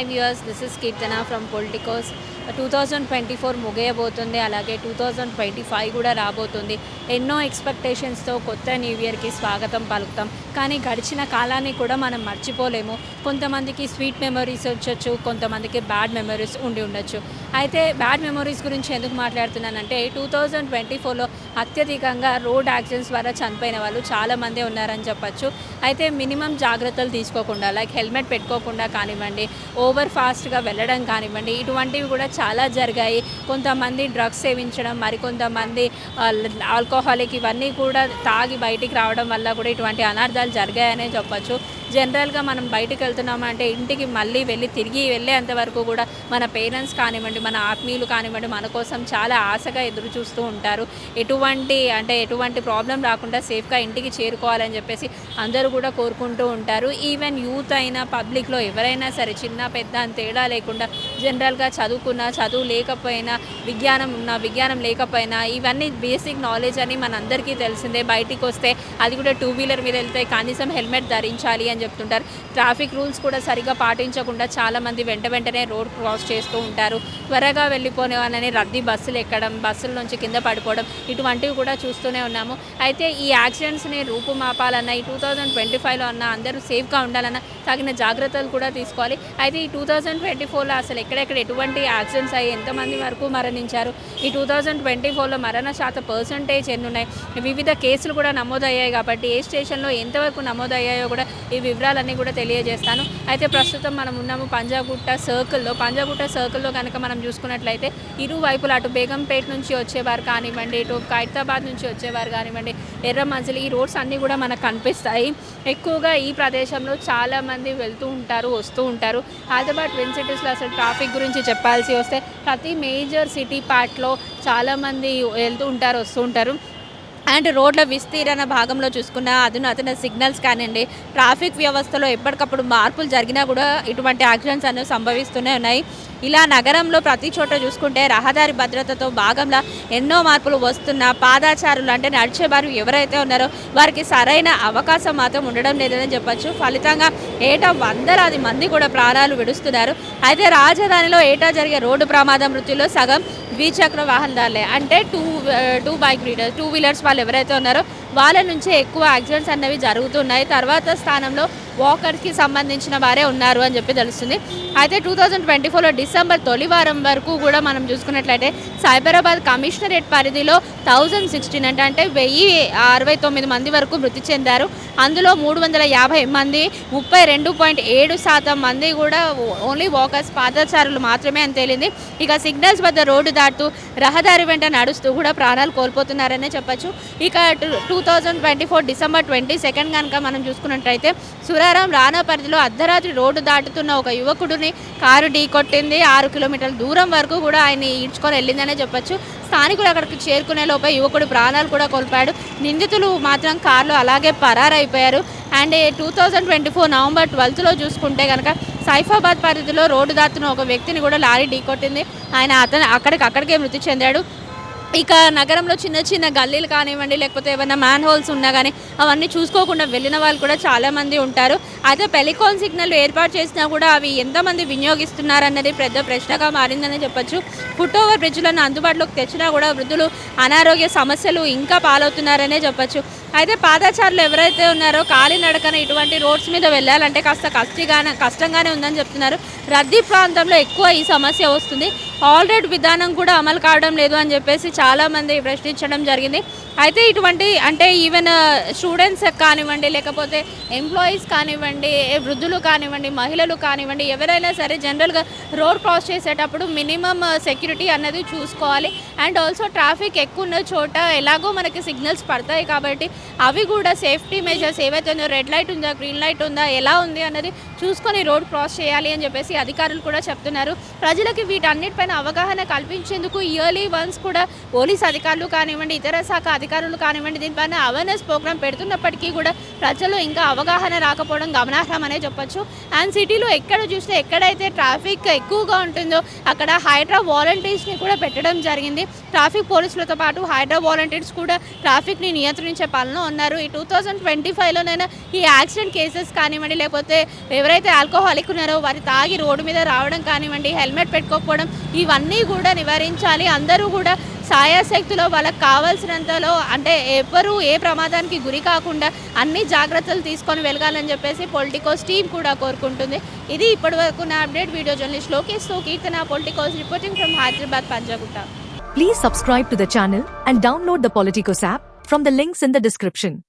Hi viewers this is Keerthana from Politicos two thousand twenty four ముగియబోతుంది. అలాగే two thousand twenty five కూడా రాబోతుంది. ఎన్నో ఎక్స్పెక్టేషన్స్తో కొత్త న్యూ ఇయర్కి స్వాగతం పలుకుతాం. కానీ గడిచిన కాలాన్ని కూడా మనం మర్చిపోలేము. కొంతమందికి స్వీట్ మెమరీస్ వచ్చొచ్చు కొంతమందికి బ్యాడ్ మెమరీస్ ఉండి ఉండొచ్చు. అయితే బ్యాడ్ మెమరీస్ గురించి ఎందుకు మాట్లాడుతున్నానంటే టూ థౌజండ్ ట్వంటీ ఫోర్లో అత్యధికంగా రోడ్ యాక్సిడెంట్స్ ద్వారా చనిపోయిన వాళ్ళు చాలామందే ఉన్నారని చెప్పచ్చు. అయితే మినిమం జాగ్రత్తలు తీసుకోకుండా లైక్ హెల్మెట్ పెట్టుకోకుండా కానివ్వండి ఓవర్ ఫాస్ట్గా వెళ్ళడం కానివ్వండి ఇటువంటివి కూడా చాలా జరిగాయి. కొంతమంది డ్రగ్స్ సేవించడం మరికొంతమంది ఆల్కహాలిక్ ఇవన్నీ కూడా తాగి బయటికి రావడం వల్ల కూడా ఇటువంటి అనర్థాలు జరిగాయనే చెప్పచ్చు. జనరల్గా మనం బయటికి వెళ్తున్నామంటే ఇంటికి మళ్ళీ వెళ్ళి తిరిగి వెళ్ళేంత వరకు కూడా మన పేరెంట్స్ కానివ్వండి మన ఆత్మీయులు కానివ్వండి మన కోసం చాలా ఆశగా ఎదురు చూస్తూ ఉంటారు. ఎటువంటి అంటే ఎటువంటి ప్రాబ్లం రాకుండా సేఫ్గా ఇంటికి చేరుకోవాలని చెప్పేసి అందరూ కూడా కోరుకుంటూ ఉంటారు. ఈవెన్ యూత్ అయినా పబ్లిక్లో ఎవరైనా సరే చిన్న పెద్ద అని తేడా లేకుండా జనరల్గా చదువుకున్నా చదువు లేకపోయినా విజ్ఞానం ఉన్నా విజ్ఞానం లేకపోయినా ఇవన్నీ బేసిక్ నాలెడ్జ్ అని మనందరికీ తెలిసిందే. బయటికి వస్తే అది కూడా టూ వీలర్ మీద వెళ్తే కనీసం హెల్మెట్ ధరించాలి అని చెప్తుంటారు. ట్రాఫిక్ రూల్స్ కూడా సరిగా పాటించకుండా చాలామంది వెంట వెంటనే రోడ్ క్రాస్ చేస్తూ ఉంటారు. త్వరగా వెళ్ళిపోనే వాళ్ళని రద్దీ బస్సులు ఎక్కడం బస్సుల నుంచి కింద పడిపోవడం ఇటువంటివి కూడా చూస్తూనే ఉన్నాము. అయితే ఈ యాక్సిడెంట్స్ని రూపుమాపాలన్నా ఈ టూ థౌజండ్ ట్వంటీ ఫైవ్లో అన్న అందరూ సేఫ్గా ఉండాలన్నా తగిన జాగ్రత్తలు కూడా తీసుకోవాలి. అయితే ఈ టూ థౌజండ్ ట్వంటీ ఫోర్లో అసలు ఎక్కడెక్కడ ఎటువంటి యాక్సిడెంట్స్ అయ్యి ఎంతమంది వరకు మరి మరణించారు ఈ టూ థౌజండ్ ట్వంటీ ఫోర్లో మరణ శాత పర్సంటేజ్ ఎన్ని ఉన్నాయి వివిధ కేసులు కూడా నమోదయ్యాయి కాబట్టి ఏ స్టేషన్లో ఎంతవరకు నమోదయ్యాయో కూడా ఈ వివరాలన్నీ కూడా తెలియజేస్తాను. అయితే ప్రస్తుతం మనం ఉన్నాము పంజాగుట్ట సర్కిల్లో. పంజాగుట్ట సర్కిల్లో కనుక మనం చూసుకున్నట్లయితే ఇరువైపులా అటు బేగంపేట నుంచి వచ్చేవారు కానివ్వండి ఇటు ఖైరతాబాద్ నుంచి వచ్చేవారు కానివ్వండి ఎర్రమంజిలి ఈ రోడ్స్ అన్నీ కూడా మనకు కనిపిస్తాయి. ఎక్కువగా ఈ ప్రదేశంలో చాలా మంది వెళ్తూ ఉంటారు వస్తూ ఉంటారు. హైదరాబాద్ ట్విన్ సిటీస్లో అసలు ట్రాఫిక్ గురించి చెప్పాల్సి వస్తే ప్రతి మేజర్ సిటీ పార్ట్లో చాలామంది వెళ్తూ ఉంటారు వస్తూ ఉంటారు. అండ్ రోడ్ల విస్తీరణ భాగంలో చూసుకున్న అధునాతన సిగ్నల్స్ కానివ్వండి ట్రాఫిక్ వ్యవస్థలో ఎప్పటికప్పుడు మార్పులు జరిగినా కూడా ఇటువంటి యాక్సిడెంట్స్ అనేవి సంభవిస్తూనే ఉన్నాయి. ఇలా నగరంలో ప్రతి చోట చూసుకుంటే రహదారి భద్రతతో భాగంగా ఎన్నో మార్పులు వస్తున్న పాదాచారులు అంటే నడిచేవారు ఎవరైతే ఉన్నారో వారికి సరైన అవకాశం మాత్రం ఉండడం లేదని చెప్పొచ్చు. ఫలితంగా ఏటా వందలాది మంది కూడా ప్రాణాలు విడుస్తున్నారు. అయితే రాజధానిలో ఏటా జరిగే రోడ్డు ప్రమాద మృత్యులో సగం ద్విచక్ర వాహనదారులే అంటే two two bike riders two wheelers వాళ్ళు ఎవరైతే ఉన్నారో వాళ్ళ నుంచే ఎక్కువ యాక్సిడెంట్స్ అనేవి జరుగుతున్నాయి. తర్వాత స్థానంలో వాకర్స్కి సంబంధించిన వారే ఉన్నారు అని చెప్పి తెలుస్తుంది. అయితే టూ థౌజండ్ ట్వంటీ ఫోర్లో డిసెంబర్ తొలి వారం వరకు కూడా మనం చూసుకున్నట్లయితే సైబరాబాద్ కమిషనరేట్ పరిధిలో థౌజండ్ సిక్స్టీన్ అంటే అంటే వెయ్యి అరవై తొమ్మిది మంది వరకు మృతి చెందారు. అందులో మూడు వందల యాభై మంది ముప్పై రెండు పాయింట్ ఏడు శాతం మంది కూడా ఓన్లీ వాకర్స్ పాదచారులు మాత్రమే అని తేలింది. ఇక సిగ్నల్స్ వద్ద రోడ్డు దాటుతూ రహదారి వెంట నడుస్తూ కూడా ప్రాణాలు కోల్పోతున్నారనే చెప్పొచ్చు. ఇక two thousand twenty four December twenty second కనుక మనం చూసుకున్నట్టయితే సురారాం రానా పరిధిలో అర్ధరాత్రి రోడ్డు దాటుతున్న ఒక యువకుడిని కారు ఢీకొట్టింది ఆరు కిలోమీటర్ల దూరం వరకు కూడా ఆయన ఈడ్చుకొని వెళ్ళిందనే చెప్పొచ్చు. స్థానికులు అక్కడికి చేరుకునే లోపే యువకుడు ప్రాణాలు కూడా కోల్పోయాడు. నిందితులు మాత్రం కారులో అలాగే పరారైపోయారు. And two thousand twenty four November ట్వెల్త్లో చూసుకుంటే కనుక సైఫాబాద్ పరిధిలో రోడ్డు దాటుతున్న ఒక వ్యక్తిని కూడా లారీ ఢీకొట్టింది ఆయన అతను అక్కడికి అక్కడికే మృతి చెందాడు. ఇక నగరంలో చిన్న చిన్న గల్లీలు కానివ్వండి లేకపోతే ఏమైనా మ్యాన్ హోల్స్ ఉన్నా కానీ అవన్నీ చూసుకోకుండా వెళ్ళిన వాళ్ళు కూడా చాలామంది ఉంటారు. అయితే పెలికాన్ సిగ్నల్ ఏర్పాటు చేసినా కూడా అవి ఎంతమంది వినియోగిస్తున్నారన్నది పెద్ద ప్రశ్నగా మారిందని చెప్పొచ్చు. ఫుట్ ఓవర్ బ్రిడ్జ్లను అందుబాటులోకి తెచ్చినా కూడా వృద్ధులు అనారోగ్య సమస్యలు ఇంకా పాలవుతున్నారనే చెప్పొచ్చు. అయితే పాదాచారులు ఎవరైతే ఉన్నారో కాలినడకన ఇటువంటి రోడ్స్ మీద వెళ్ళాలంటే కాస్త కష్టిగానే కష్టంగానే ఉందని చెప్తున్నారు. రద్దీ ప్రాంతంలో ఎక్కువ ఈ సమస్య వస్తుంది. ఆల్రెడీ విధానం కూడా అమలు కావడం లేదు అని చెప్పేసి చాలామంది ప్రశ్నించడం జరిగింది. అయితే ఇటువంటి అంటే ఈవెన్ స్టూడెంట్స్ uh, కానివ్వండి లేకపోతే ఎంప్లాయీస్ కానివ్వండి వృద్ధులు కానివ్వండి మహిళలు కానివ్వండి ఎవరైనా సరే జనరల్గా రోడ్ క్రాస్ చేసేటప్పుడు మినిమం సెక్యూరిటీ uh, అన్నది చూసుకోవాలి. అండ్ ఆల్సో ట్రాఫిక్ ఎక్కువ ఉన్న చోట ఎలాగో మనకి సిగ్నల్స్ పడతాయి కాబట్టి అవి కూడా సేఫ్టీ మెజర్స్ ఏవైతే ఉందో రెడ్ లైట్ ఉందా గ్రీన్ లైట్ ఉందా ఎలా ఉంది అన్నది చూసుకొని రోడ్ క్రాస్ చేయాలి అని చెప్పేసి అధికారులు కూడా చెప్తున్నారు. ప్రజలకి వీటన్నిటిపైన అవగాహన కల్పించేందుకు ఇయర్లీ వన్స్ కూడా పోలీస్ అధికారులు కానివ్వండి ఇతర శాఖ అధికారులు కానివ్వండి దీనిపైన అవేర్నెస్ ప్రోగ్రామ్ పెడుతున్నప్పటికీ కూడా ప్రజలు ఇంకా అవగాహన రాకపోవడం గమనార్హం అనే చెప్పొచ్చు. అండ్ సిటీలో ఎక్కడ చూస్తే ఎక్కడైతే ట్రాఫిక్ ఎక్కువగా ఉంటుందో అక్కడ హైడ్రా వాలంటీర్స్ని కూడా పెట్టడం జరిగింది. ట్రాఫిక్ పోలీసులతో పాటు హైడ్రా వాలంటీర్స్ కూడా ట్రాఫిక్ని నియంత్రించే పనిలో ఉన్నారు. ఈ టూ థౌజండ్ ట్వంటీ ఫైవ్లోనైనా ఈ యాక్సిడెంట్ కేసెస్ కానివ్వండి లేకపోతే ఎవరైతే ఆల్కహాలిక్ ఉన్నారో వారి తాగి రోడ్డు మీద రావడం కానివ్వండి హెల్మెట్ పెట్టుకోకపోవడం ఇవన్నీ కూడా నివారించాలి. అందరూ కూడా సాయాశక్తిలో వాళ్ళకి కావాల్సినంతలో అంటే ఎవరు ఏ ప్రమాదానికి గురి కాకుండా అన్ని జాగ్రత్తలు తీసుకొని వెలగాలని చెప్పేసి పొలిటికోస్ టీం కూడా కోరుకుంటుంది. ఇది ఇప్పటి వరకు నా update. Video journalist లోకేష్తో Keerthana. Politicos reporting from Hyderabad Panjagutta. Please subscribe to the channel and download the Politicos app from the links in the description.